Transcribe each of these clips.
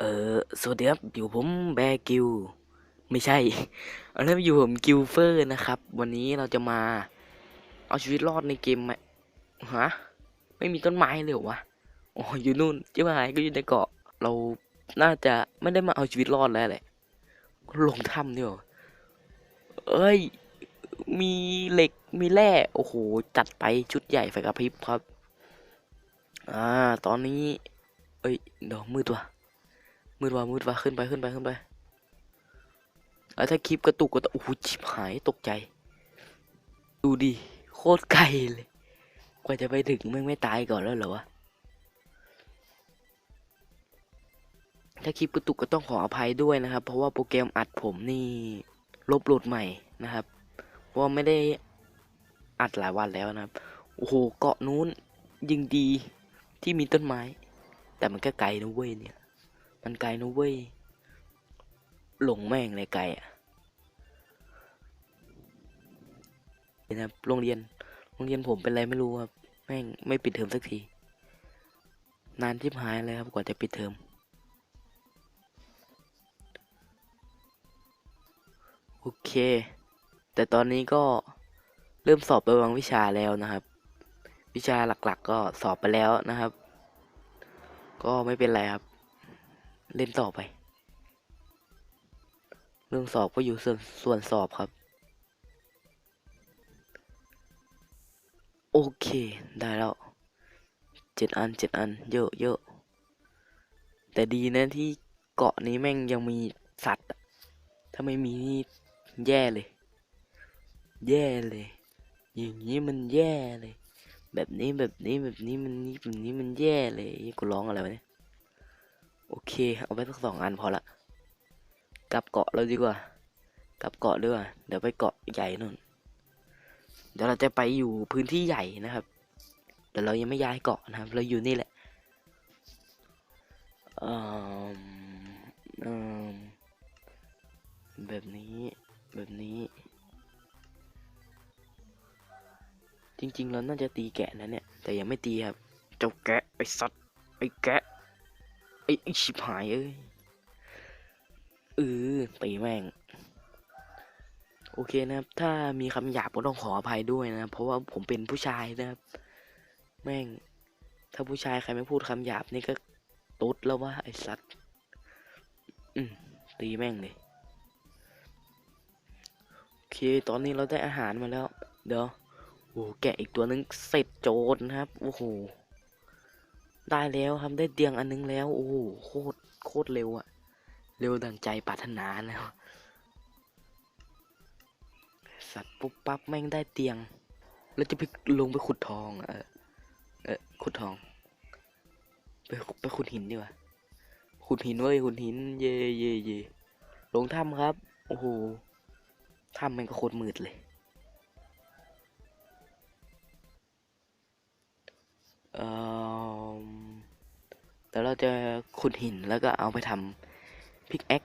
เออสวัสดีครับอยู่ผมแบกิวไม่ใช่อันนั้นอยู่ผมกิวเฟอร์นะครับ วันนี้เราจะมา เอาชีวิตรอดในเกมไหมฮะไม่มีต้นไม้เลยเหรอวะอ๋ออยู่นู่นเจ้าหายก็อยู่ในเกาะ เราน่าจะไม่ได้มาเอาชีวิตรอดแล้วแหละลงถ้ำเนี่ยเอ้ย มีเหล็กมีแร่โอ้โหจัดไปชุดใหญ่ไฟกระพริบครับ อ่า ตอนนี้ เอ้ยดี๋ยวมืดว่ะ มืดว่ะมืดว่ะขึ้นไปขึ้นไปขึ้นไปแล้วถ้าคลิปกระตุกก็ตกโอ้โหชิบหายตกใจ ดูดิโคตรไกลเลย กว่าจะไปถึงมึงไม่ตายก่อนแล้วเหรอวะ ถ้าคลิปกระตุกก็ต้องขออภัยด้วยนะครับ เพราะว่าโปรแกรมอัดผมนี่ลบโหลดใหม่นะครับ เพราะว่าไม่ได้อัดหลายวันแล้วนะครับ โอ้โหเกาะนู้นยิงดีที่มีต้นไม้ แต่มันก็ไกลนะเว้ยเนี่ย มันไกลนะเว้ย หลงแม่งเลยไกลอะเห็นะครับโรงเรียน โรงเรียนผมเป็นอะไรไม่รู้ครับ แม่งไม่ปิดเทอมสักที นานทิบหายเลยครับกว่าจะปิดเทอม โอเค แต่ตอนนี้ก็เริ่มสอบไปบางวิชาแล้วนะครับ วิชาหลักๆก็สอบไปแล้วนะครับ ก็ไม่เป็นไรครับ เล่นต่อไป เรื่องสอบก็อยู่ส่วนส่วนสอบครับ โอเค ได้แล้วเจ็ดอันเจ็ดอัน เยอะเยอะแต่ดีนะที่เกาะนี้แม่งยังมีสัตว์ ถ้าไม่มีนี่แย่เลย แย่เลย อย่างนี้มันแย่เลย แบบนี้แบบนี้แบบนี้มันนี่แบบนี้มันแย่เลยกูร้องอะไรวะเนี่ย โอเค เอาไปสักสองอันพอละ กลับเกาะเราดีกว่า กลับเกาะดีกว่าเดี๋ยวไปเกาะใหญ่นู่น เดี๋ยวเราจะไปอยู่พื้นที่ใหญ่นะครับ แต่เรายังไม่ย้ายเกาะนะครับ เราอยู่นี่แหละเออเออแบบนี้ แบบนี้ จริงๆ เราน่าจะตีแกะนะเนี่ย แต่ยังไม่ตีครับ เจ้าแกะไอ้สัตว์ไอ้แกะ ไอ้ไอ้ชิบหายเอ้ยเออตีแม่ง โอเคนะครับ ถ้ามีคำหยาบก็ต้องขออภัยด้วยนะ เพราะว่าผมเป็นผู้ชายนะครับ แม่ง ถ้าผู้ชายใครไม่พูดคำหยาบนี่ก็ตุ๊ดแล้วว่าไอ้สัตว์อืมตีแม่งเลยโอเค ตอนนี้เราได้อาหารมาแล้ว เดี๋ยวโอ้แกะอีกตัวนึงเสร็จโจรนะครับ โอ้โห ได้แล้วครับได้เตียงอันนึงแล้ว โอ้โหโคตรโคตรเร็วอะเร็วดังใจปรารถนาแล้วสัตว์ปุ๊บปั๊บแม่งได้เตียง แล้วจะไปลงไปขุดทองอะเออเออขุดทอง ไปไปขุดหินดีกว่าขุดหินเว้ยขุดหิน เย่เย่เย่ลงถ้ำครับ โอ้โหถ้ำแม่งก็โคตรมืดเลย แต่เราจะขุดหินแล้วก็เอาไปทำพิกแอค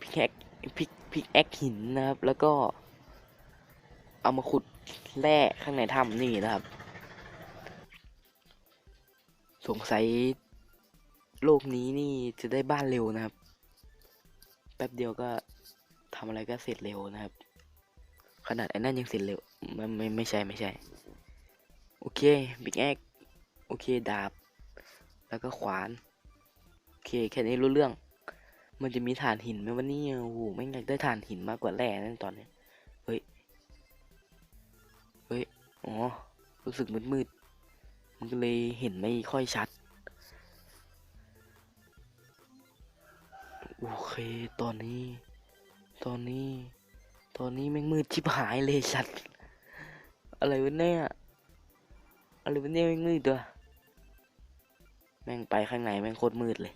พิกแอคพิกพิกแอคหินนะครับ แล้วก็ เอามาขุดแร่ข้างในถ้ำนี่นะครับ สงสัยโลกนี้นี่จะได้บ้านเร็วนะครับ แป๊บเดียวก็ทำอะไรก็เสร็จเร็วนะครับ ขนาดไอ้นั่นยังเสร็จเร็วไม่ไม่ไม่ใช่ไม่ใช่ โอเคบิ๊กแอคโอเคดาบ แล้วก็ขวาน โอเคแค่นี้รู้เรื่อง มันจะมีฐานหินไหมวันนี้โอ้โหไม่งอยากได้ฐานหินมากกว่าแร่นั่นตอนนี้ เฮ้ย เฮ้ย อ๋อ รู้สึกมืดมืดๆมันก็เลยเห็นไม่ค่อยชัด โอเค ตอนนี้ ตอนนี้ ตอนนี้แม่งมืดชิบหายเลยชัด อะไรวะเนี่ย อะไรวะเนี่ยแม่งมืดด้ว แม่งไปข้างในแม่งโคตรมืดเลย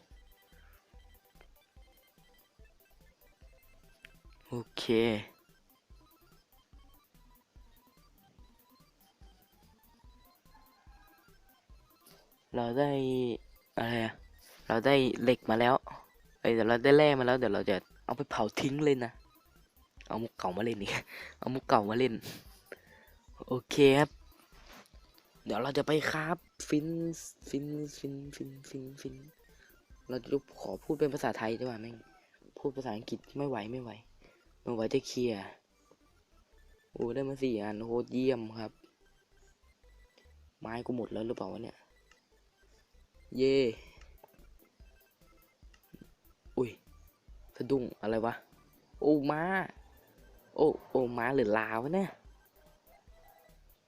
โอเค เราได้อะไรอะเราได้เหล็กมาแล้วเอ้ยเดี๋ยวเราได้แร่มาแล้วเดี๋ยวเราจะเอาไปเผาทิ้งเลยนะ เอามุกเก่ามาเล่นอีก เอามุกเก่ามาเล่น โอเคครับ เดี๋ยวเราจะไปครับ ฟินฟินฟินฟินฟินฟินเราจะขอพูดเป็นภาษาไทยดีกว่าแม่งพูดภาษาอังกฤษไม่ไหวไม่ไหวไม่ไหวจะเคลียร์โอ้ได้มาสี่อันโคตรเยี่ยมครับ ไม้กูหมดแล้วหรือเปล่าวะเนี่ย เย่อุ้ยสะดุ้งอะไรวะ โอ้มาโอ้โอ้มาหรือลาวะเนี่ย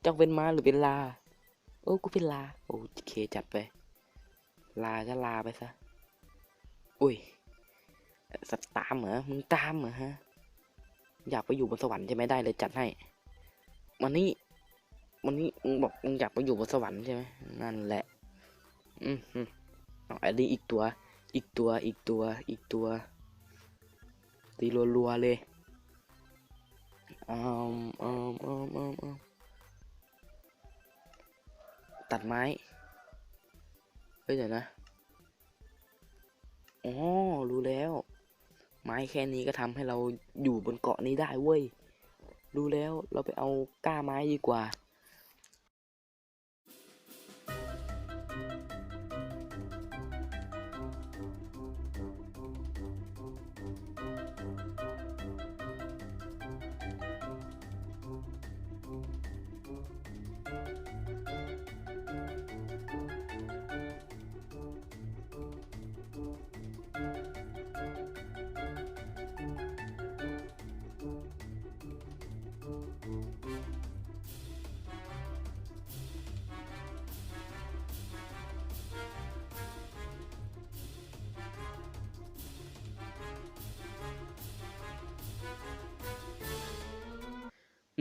จ้องเป็นมาหรือเป็นลา โอ้กูเป็นลา โอเคจัดไป ลาก็ลาไปซะ อุ้ยสัตว์ตามเหรอ มึงตามเหรอฮะ อยากไปอยู่บนสวรรค์ใช่ไหมได้เลยจัดให้ วันนี้ วันนี้มึงบอกมึงอยากไปอยู่บนสวรรค์ใช่ไหมนั่นแหละ อืมอืมเอาอันนี้อีกตัว อีกตัว อีกตัว อีกตัว ตีรัวๆเลยอืมอืมอืมอืมอืม ตัดไม้ เฮ้ยเดี๋ยวนะ อ๋อ รู้แล้ว ไม้แค่นี้ก็ทำให้เราอยู่บนเกาะนี้ได้เว้ย รู้แล้ว เราไปเอาก้าไม้ดีกว่า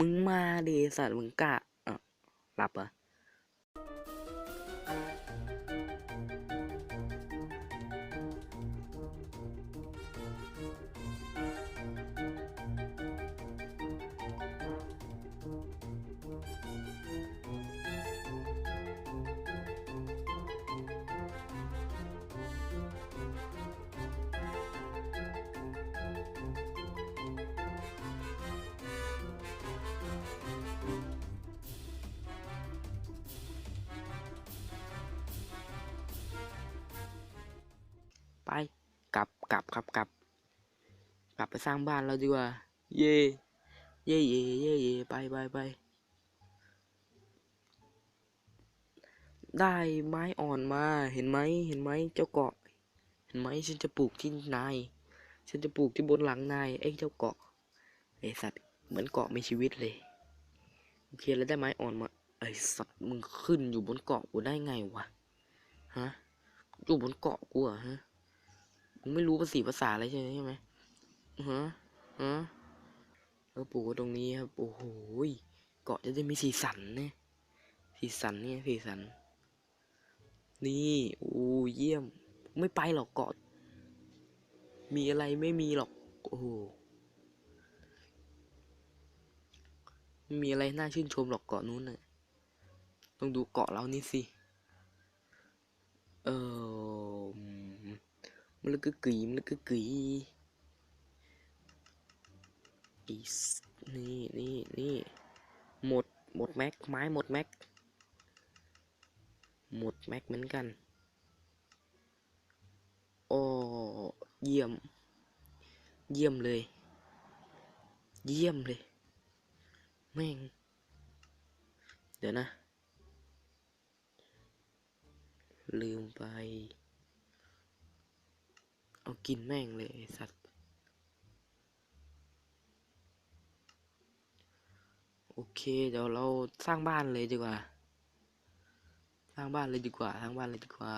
มึงมาดิสัตว์มึงกะอะหลับเหรอ่ ไปกลับกลับครับกลับ กลับไปสร้างบ้านเราดีกว่า เย่เย่เย่เย่เย่ไปไปไปได้ไม้อ่อนมาเห็นไหมเห็นไหมเจ้าเกาะ เห็นไหมฉันจะปลูกที่นายฉันจะปลูกที่บนหลังนายไอ้เจ้าเกาะไอ้สัตว์เหมือนเกาะมีชีวิตเลยโอเคแล้วได้ไม้อ่อนมาไอ้สัตว์มึงขึ้นอยู่บนเกาะกูได้ไงวะฮะอยู่บนเกาะกูเหรอะฮะ มึงไม่รู้ภาษีภาษาอะไรใช่ไหมใช่ไหมฮะฮะเออปลูกไว้ตรงนี้ครับ โอ้โหเกาะจะได้มีสีสันเนี่ยสีสันเนี่ยสีสัน นี่โอ้เยี่ยม ไม่ไปหรอกเกาะ มีอะไรไม่มีหรอก โอ้โหไม่มีอะไรน่าชื่นชมหรอกเกาะนู้นน่ะต้องดูเกาะเรานี่สิ เออ มันลึกกึกกึ๋ยมันลึกกึกกึ๋ยอีสนี่นี่นี่หมดหมดแม็กไม้หมดแม็กหมดแม็กเหมือนกันโอ้เยี่ยม เยี่ยมเลย เยี่ยมเลย แม่ง เดี๋ยวนะ ลืมไป เอากินแม่งเลยสัตว์ โอเคเดี๋ยวเราสร้างบ้านเลยดีกว่า สร้างบ้านเลยดีกว่า สร้างบ้านเลยดีกว่า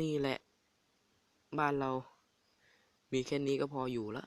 นี่แหละ บ้านเรา มีแค่นี้ก็พออยู่ละ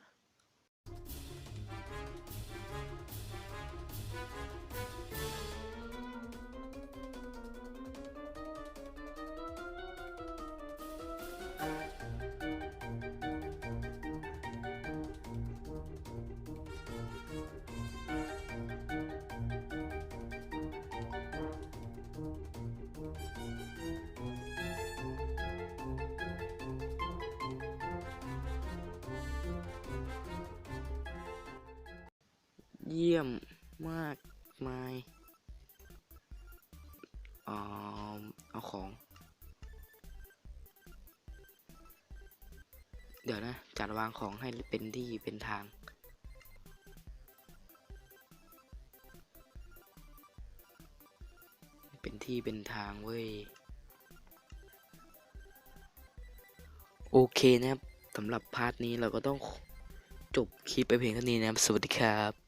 เยี่ยมมากมายอ่าเอาของ เดี๋ยวนะ จัดวางของให้เป็นที่เป็นทาง เป็นที่เป็นทางเว้ย โอเคนะครับสำหรับพาร์ทนี้เราก็ต้องจบคลิปไปเพียงเท่านี้นะครับ สวัสดีครับ